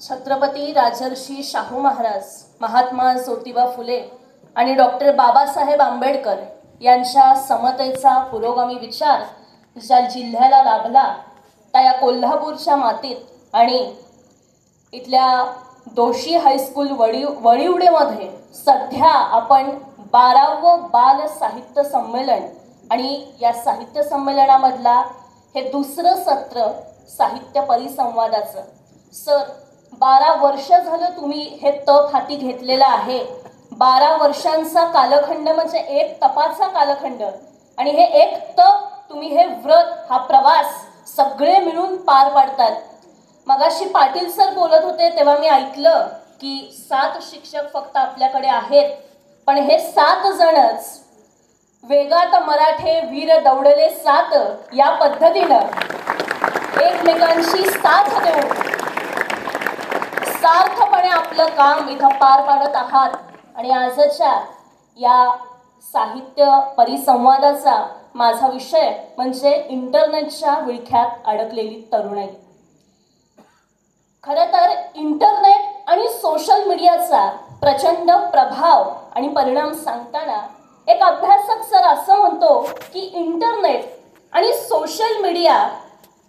छत्रपती राजर्षी शाहू महाराज महात्मा ज्योतिबा फुले आणि डॉक्टर बाबासाहेब आंबेडकर यांच्या समतेचा पुरोगामी विचार ज्या जिल्ह्याला लाभला त्या या कोल्हापूरच्या मातीत आणि इथल्या दोषी हायस्कूल वडी वळिवडेमध्ये सध्या आपण बारावं बाल साहित्य संमेलन आणि या साहित्य संमेलनामधला हे दुसरं सत्र साहित्य परिसंवादाचं. सर बारा वर्ष झालं तुम्ही हे तप हाती घेतलेलं आहे. बारा वर्षांचा कालखंड म्हणजे एक तपाचा कालखंड. आणि हे एक तप तुम्ही हे व्रत हा प्रवास सगळे मिळून पार पाडतात. मगाशी पाटील सर बोलत होते तेव्हा मी ऐकलं की सात शिक्षक फक्त आपल्याकडे आहेत. पण हे सात जणच वेगात मराठे वीर दौडले सात या पद्धतीनं. एकमेकांशी साथ देऊन सार्थपणे आपलं काम इथं पार पाडत आहात. आणि आजच्या या साहित्य परिसंवादाचा माझा विषय म्हणजे इंटरनेटच्या विळख्यात अडकलेली तरुणाई. खरं तर इंटरनेट आणि सोशल मीडियाचा प्रचंड प्रभाव आणि परिणाम सांगताना एक अभ्यासक सर असं म्हणतो की इंटरनेट आणि सोशल मीडिया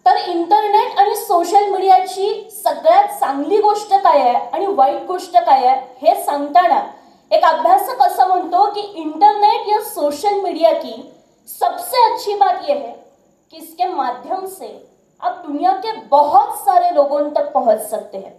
तर इंटरनेट आणि सोशल मीडियाची सगळ्यात चांगली गोष्ट काय आहे आणि वाईट गोष्ट काय आहे हे सांगताना एक अभ्यासक असं म्हणतो की इंटरनेट या सोशल मीडिया की सबसे अच्छी बात यह है कि इसके माध्यम से आप दुनिया के बहुत सारे लोगों तक पहुंच सकते हैं।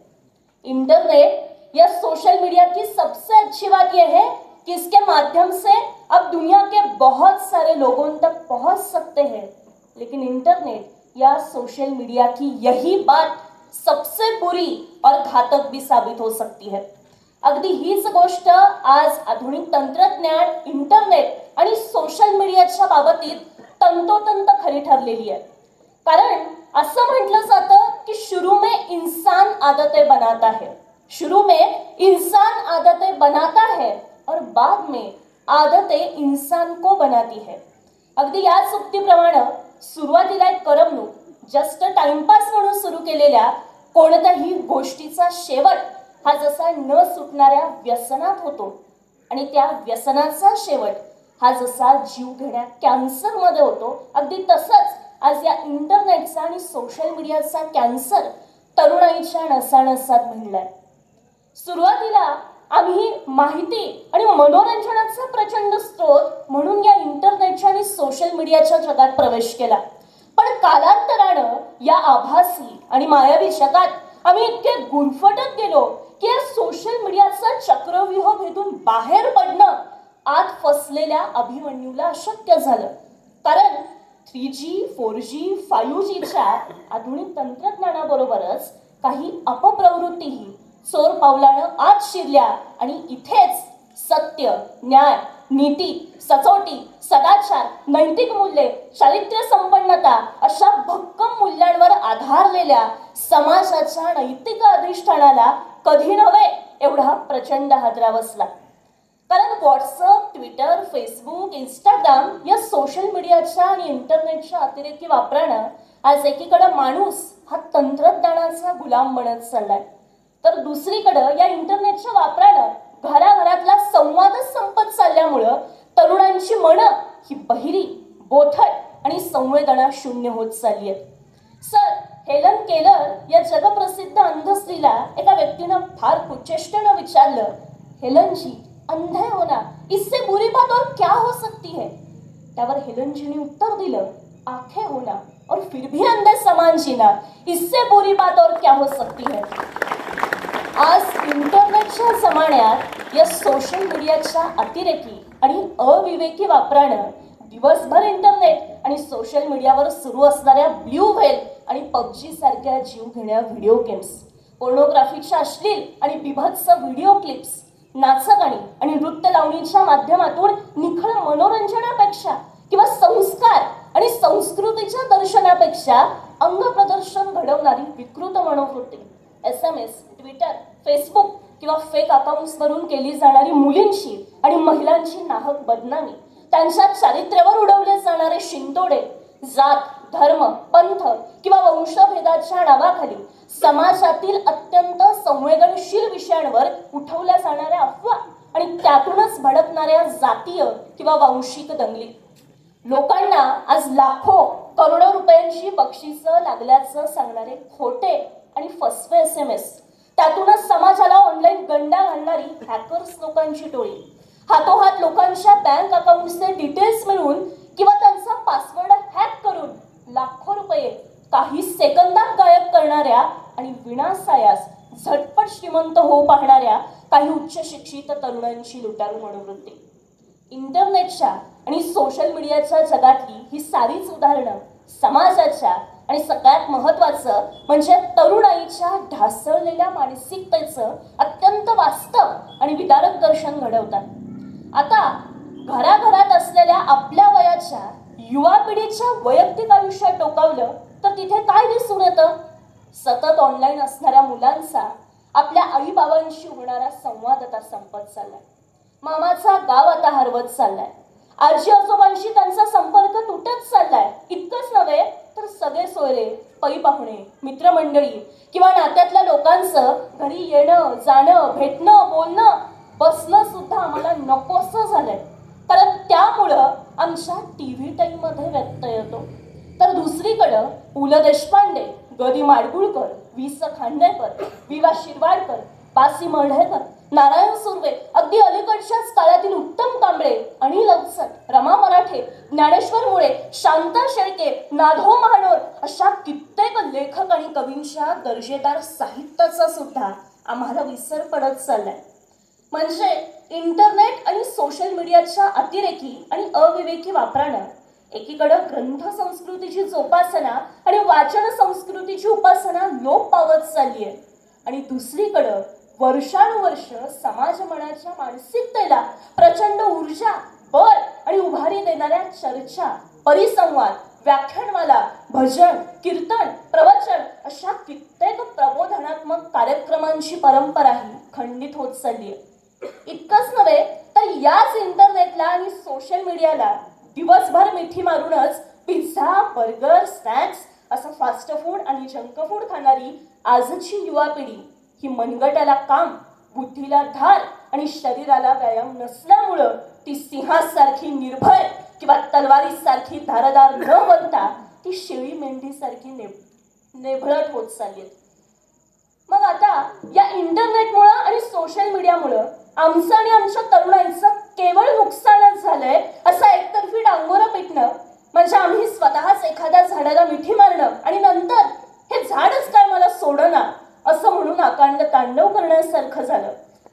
इंटरनेट या सोशल मीडिया की सबसे अच्छी बात यह है कि इसके माध्यम से आप दुनिया के बहुत सारे लोगों तक पहुंच सकते हैं। लेकिन इंटरनेट या सोशल मीडिया की यही बात सबसे बुरी और घातक भी साबित हो सकती है। अगदी हीच गोष्ट आज आधुनिक तंत्रज्ञान इंटरनेट आणि सोशल मीडियाच्या बाबतीत तंतोतंत खरी ठरलेली आहे. कारण असं म्हटलं जातं की शुरू में इंसान आदतें बनाता है. शुरू में इंसान आदतें बनाता है और बाद में आदतें इंसान को बनाती है. अगदी याच उक्तीप्रमाणे सुरुवातीला एक करमणूक जस्ट टाइमपास म्हणून सुरू केलेल्या कोणत्याही गोष्टीचा शेवट हा जसा न सुटणाऱ्या व्यसनात होतो आणि त्या व्यसनाचा शेवट हा जसा जीव घेण्या कॅन्सरमध्ये होतो अगदी तसंच आज या इंटरनेटचा आणि सोशल मीडियाचा कॅन्सर तरुणाईच्या नसानसात म्हणलाय. सुरुवातीला आम्ही माहिती आणि मनोरंजनाचा प्रचंड स्रोत म्हणून या इंटरनेटच्या आणि सोशल मीडियाच्या जगात प्रवेश केला. पण कालांतरानं या आभासी आणि मायावी जगात आम्ही इतके गुरफटत गेलो की या सोशल मीडियाचा चक्रव्यूह भेदून बाहेर पडणं आत फसलेल्या अभिमन्यूला अशक्य झालं. कारण three G four G five जीच्या आधुनिक तंत्रज्ञानाबरोबरच काही अपप्रवृत्तीही चोर पावलानं आत शिरल्या आणि इथेच सत्य न्याय नीती सचोटी सदाचार नैतिक मूल्ये चारित्र्य संपन्नता अशा भक्कम मूल्यांवर आधारलेल्या समाजाच्या नैतिक अधिष्ठानाला कधी नव्हे एवढा प्रचंड हादरा बसला. कारण व्हॉट्सअप ट्विटर फेसबुक इंस्टाग्राम या सोशल मीडियाच्या आणि इंटरनेटच्या अतिरेकी वापरानं आज एकीकडं माणूस हा तंत्रज्ञानाचा गुलाम बनत चाललाय. तर दुसरीकडं या इंटरनेटच्या वापरानं घराघरातला संवादच संपत चालल्यामुळं तरुणांची मनं ही बहिरी बोथट आणि संवेदना शून्य होत चालली आहेत सर हेलन केलर या जगप्रसिद्ध अंध स्त्रीला एका व्यक्तीनं फार कुचेष्टेनं विचारलं हेलनजी अंधे होना इससे बुरी बात और क्या हो सकती है? त्यावर हेलनजीने उत्तर दिलं आखे होना और फिर भी अंधे समान जीना इससे बुरी बात और क्या हो सकती है? आज इंटरनेटच्या जमान्यात या सोशल मीडियाच्या अतिरेकी आणि अविवेकी वापरानं दिवसभर इंटरनेट आणि सोशल मीडियावर सुरू असणाऱ्या ब्ल्यू व्हेल आणि पबजी सारख्या जीव घेण्या व्हिडिओ गेम्स पोर्नोग्राफीच्या अश्लील आणि बिभत्स व्हिडिओ क्लिप्स नाचगाणी आणि नृत्य लावणीच्या माध्यमातून निखळ मनोरंजनापेक्षा किंवा संस्कार आणि संस्कृतीच्या दर्शनापेक्षा अंग प्रदर्शन घडवणारी विकृत मनोवृत्ती. S M S Twitter Facebook किंवा फेक अकाउंट्सवरून केली जाणारी मुलींची आणि महिलांची नाहक बदनामी. त्यांच्या चारित्र्यावर उडवले जाणारे शिंतोडे जात धर्म पंथ किंवा वंशभेदाच्या नावाखाली समाजातील अत्यंत संवेदनशील विषयांवर उठवल्या जाणाऱ्या अफवा आणि त्यातूनच भडकणाऱ्या जातीय किंवा वांशिक दंगली. लोकांना आज लाखो करोडो रुपयांची बक्षिसं लागल्याचं सांगणारे खोटे आणि फसवे एस एम एस त्यातूनच समाजाला ऑनलाईन गंडा घालणारी हॅकर्स लोकांची टोळी. हातोहात लोकांच्या बँक अकाउंटचे डिटेल्स मिळवून किंवा त्यांचा पासवर्ड हॅक करून लाखो रुपये काही सेकंदात गायब करणाऱ्या आणि विनासायास झटपट श्रीमंत होऊ पाहणाऱ्या काही उच्च शिक्षित तरुणांची लुटारू मनोवृत्ती. इंटरनेटच्या आणि सोशल मीडियाच्या जगातली ही सारीच उदाहरणं समाजाच्या आणि सगळ्यात महत्त्वाचं म्हणजे तरुणाईच्या ढासळलेल्या मानसिकतेचं अत्यंत वास्तव आणि विदारक दर्शन घडवतात. आता घराघरात असलेल्या आपल्या वयाच्या युवा पिढीच्या वैयक्तिक आयुष्यात डोकावलं तर तिथे काय दिसून येतं? सतत ऑनलाईन असणाऱ्या मुलांचा आपल्या आई बाबांशी होणारा संवाद आता संपत चाललाय. मामाचा गाव आता हरवत चाललाय. आजी आजोबांशी त्यांचा संपर्क तुटत चाललाय. इतकंच नव्हे तर सगळे सोयरे पै पाहुणे मित्रमंडळी किंवा नात्यातल्या लोकांचं घरी येणं जाणं भेटणं बोलणं बसणं सुद्धा आम्हाला नकोसं झालंय. कारण त्यामुळं आमच्या टी व्ही टाईममध्ये व्यत्यय येतो. तर दुसरीकडं पु ल देशपांडे ग दि माडगुळकर वि स खांडेकर वि वा शिरवाडकर बासी मढेकर नारायण सुर्वे अगदी अलीकडच्याच काळातील उत्तम कांबळे आणि लवसट रमा मराठे ज्ञानेश्वर मुळे शांता शेळके नाधो महानोर अशा कित्येक लेखक आणि कवींच्या दर्जेदार साहित्याचा सुद्धा आम्हाला विसर पडत चाललाय. म्हणजे इंटरनेट आणि सोशल मीडियाच्या अतिरेकी आणि अविवेकी वापरानं एकीकडं ग्रंथ संस्कृतीची जोपासना आणि वाचन संस्कृतीची उपासना लोप पावत चालली आहे आणि दुसरीकडं वर्षानुवर्ष समाज मनाच्या मानसिकतेला प्रचंड ऊर्जा बळ आणि उभारी देणाऱ्या चर्चा परिसंवाद व्याख्यानमाला भजन कीर्तन प्रवचन अशा कित्येक प्रबोधनात्मक कार्यक्रमांची परंपरा ही खंडित होत चालली आहे इतकंच नव्हे तर याच इंटरनेटला आणि सोशल मीडियाला दिवसभर मिठी मारूनच पिझ्झा बर्गर स्नॅक्स असं फास्ट फूड आणि जंक फूड खाणारी आजची युवा पिढी ही मनगटाला काम बुद्धीला धार आणि शरीराला व्यायाम नसल्यामुळं ती सिंहासारखी निर्भय किंवा तलवारीसारखी धारदार न बनता ती शेळी मेंढीसारखी ने नेभळट होत चालली. मग आता या इंटरनेटमुळं आणि सोशल मीडियामुळं आमचं आणि आमच्या तरुणांचं केवळ नुकसानच झालंय असं एकतर्फी डांगोरं पिटणं म्हणजे आम्ही स्वतःच एखाद्या झाडाला मिठी मारणं आणि नंतर हे झाडच काय मला सोडना असं अकांड तांडव करण्यासारखं झालं.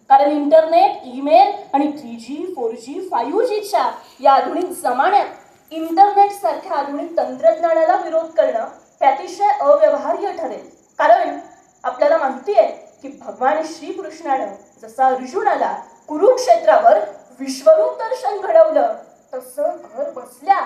कारण इंटरनेट ईमेल आणि three G four G five जीच्या या आधुनिक जमान्यात इंटरनेट सारख्या आधुनिक तंत्रज्ञानाला विरोध करणं हे अतिशय अव्यवहार्य ठरेल. कारण आपल्याला माहिती आहे की भगवान श्रीकृष्णानं जसं अर्जुनाला कुरुक्षेत्रावर विश्वरूप दर्शन घडवलं तसं घर बसल्या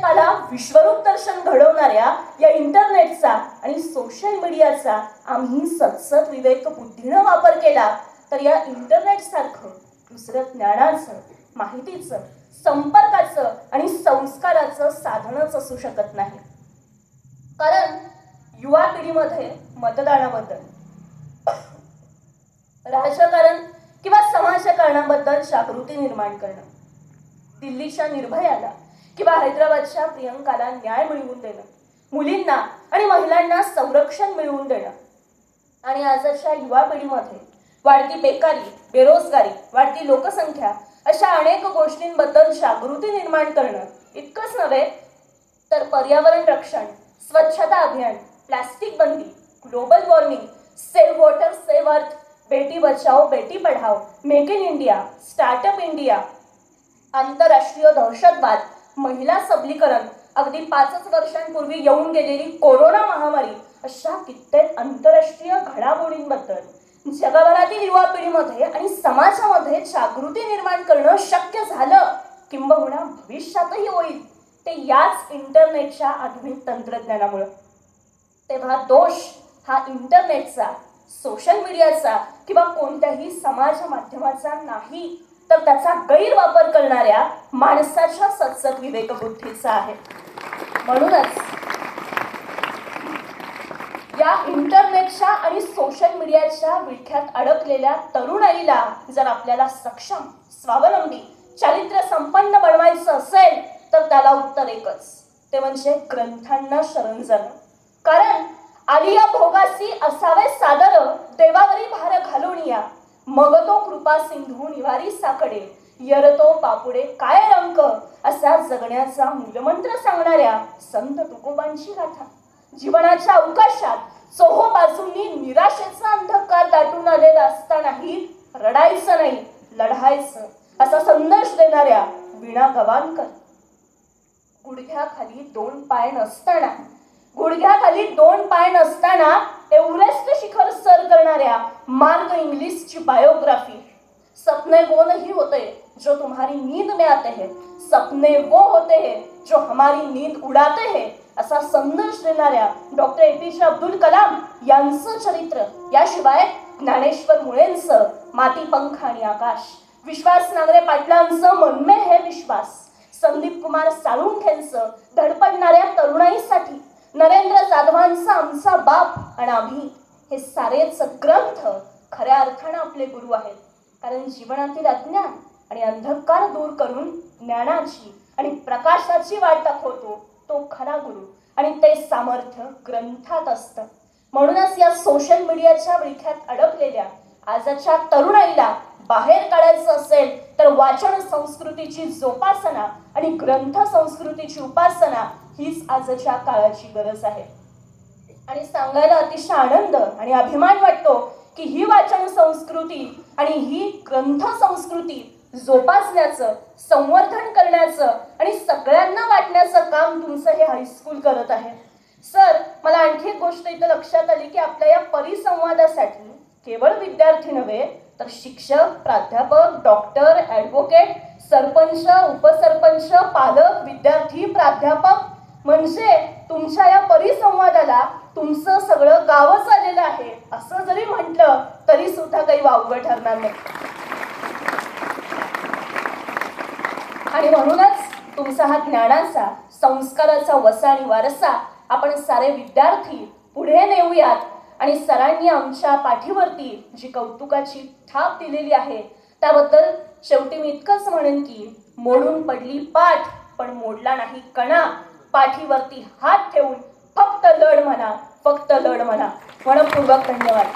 प्रत्येकाला विश्वरूप दर्शन घडवणाऱ्या या इंटरनेटचा आणि सोशल मीडियाचा आम्ही सतसत विवेक बुद्धीनं वापर केला तर या इंटरनेट सारखं दुसरं ज्ञानाचं माहितीचं संपर्काचं आणि संस्काराचं साधनच असू शकत नाही. कारण युवा पिढीमध्ये मतदानाबद्दल राजकारण किंवा समाजकारणाबद्दल जागृती निर्माण करणं दिल्लीच्या निर्भयाला किंवा हैदराबादच्या प्रियंकाला न्याय मिळवून देणं मुलींना आणि महिलांना संरक्षण मिळवून देणं. आणि आजच्या युवा पिढीमध्ये वाढती बेकारी बेरोजगारी वाढती लोकसंख्या अशा अनेक गोष्टींबद्दल जागृती निर्माण करणं इतकंच नव्हे तर पर्यावरण रक्षण स्वच्छता अभियान प्लास्टिक बंदी global warming save water save earth Beti Bachao Beti Padhao make in India startup India आंतरराष्ट्रीय दहशतवाद महिला सबलीकरण. अगदी पाचच वर्षांपूर्वी येऊन गेलेली कोरोना महामारी अशा कित्येक आंतरराष्ट्रीय घडामोडींबद्दल. जगभरातील युवा पिढीमध्ये आणि समाजामध्ये जागृती निर्माण करणं शक्य झालं. किंबहुना भविष्यातही होईल. ते याच इंटरनेटच्या आधुनिक तंत्रज्ञानामुळं. तेव्हा दोष हा इंटरनेटचा सोशल मीडियाचा किंवा कोणत्याही समाज माध्यमाचा नाही. तर त्याचा गैरवापर करणाऱ्या माणसाच्या सत्सत विवेकबुद्धीचा आहे. म्हणूनच या इंटरनेटच्या आणि सोशल मीडियाच्या विळख्यात अडकलेल्या तरुणाईला जर आपल्याला सक्षम स्वावलंबी चारित्र्य संपन्न बनवायचं असेल तर त्याला उत्तर एकच. ते म्हणजे ग्रंथांना शरण जाणं. कारण आलिया भोगासी असावे सादर देवावरी भार घालून या. मग तो कृपा सिंधू निवारी साकडे यरतो पापुडे काय रंक? असा जगण्याचा मूलमंत्र सांगणाऱ्या संत तुकोबांची गाथा. जीवनाच्या अवकाशात चोहो बाजूंनी निराशेचा अंधकार दाटून आलेला असतानाही रडायचं नाही लढायचं असा संदेश देणाऱ्या वीणा गवानकर गुडघ्याखाली दोन पाय नसताना गुडघ्याखाली दोन पाय नसताना एव्हरेस्ट शिखर सर करणाऱ्या मार्ग इंग्लिशची बायोग्राफी. सपने वो नहीं होते जो तुम्हारी नींद में आते हैं. सपने वो होते हैं जो हमारी नींद उडाते हैं असा संदेश देणाऱ्या डॉक्टर ए पी जे अब्दुल कलाम यांचं चरित्र. याशिवाय ज्ञानेश्वर मुळेंचं माती पंख आणि आकाश. विश्वास नांगरे पाटलांचं मनमे हे विश्वास. संदीप कुमार साळुंखेंचं धडपडणाऱ्या तरुणाईसाठी. नरेंद्र जाधवांचा आमचा बाप आणि आम्ही हे सारेच ग्रंथ खऱ्या अर्थानं आपले गुरु आहेत. कारण जीवनातील अज्ञान आणि अंधकार दूर करून ज्ञानाची आणि प्रकाशाची वाट दाखवतो तो खरा गुरु. आणि ते सामर्थ्य ग्रंथात असतं. म्हणूनच या सोशल मीडियाच्या विळख्यात अडकलेल्या आजच्या तरुणाईला बाहेर काढायचं असेल तर वाचन संस्कृतीची जोपासना आणि ग्रंथ संस्कृतीची उपासना हीच आजच्या काळाची गरज आहे. आणि सांगायला अतिशय आनंद आणि अभिमान वाटतो की ही वाचन संस्कृती आणि ही ग्रंथ संस्कृती जोपासण्याचं संवर्धन करण्याचं आणि सगळ्यांना वाटण्याचं काम तुमचं हे हायस्कूल करत आहे. सर मला आणखी एक गोष्ट इथं लक्षात आली की आपल्या या परिसंवादासाठी केवळ विद्यार्थी नव्हे तर शिक्षक प्राध्यापक डॉक्टर ॲडव्होकेट सरपंच उपसरपंच पालक विद्यार्थी प्राध्यापक म्हणजे तुमच्या या परिसंवादाला तुमचं सगळं गावच आलेलं आहे. असं जरी म्हटलं तरी सुद्धा काही वावगं ठरणार नाही. आणि म्हणूनच तुमचा हा ज्ञानाचा संस्काराचा वसा आणि वारसा आपण सारे विद्यार्थी पुढे नेऊयात. आणि सरांनी आमच्या पाठीवरती जी कौतुकाची थाप दिलेली आहे त्याबद्दल शेवटी मी इतकंच म्हणेन की मोडून पडली पाठ पण मोडला नाही कणा. पाठीवरती हात ठेवून फक्त लढ म्हणा फक्त लढ म्हणा. मनपूर्वक धन्यवाद.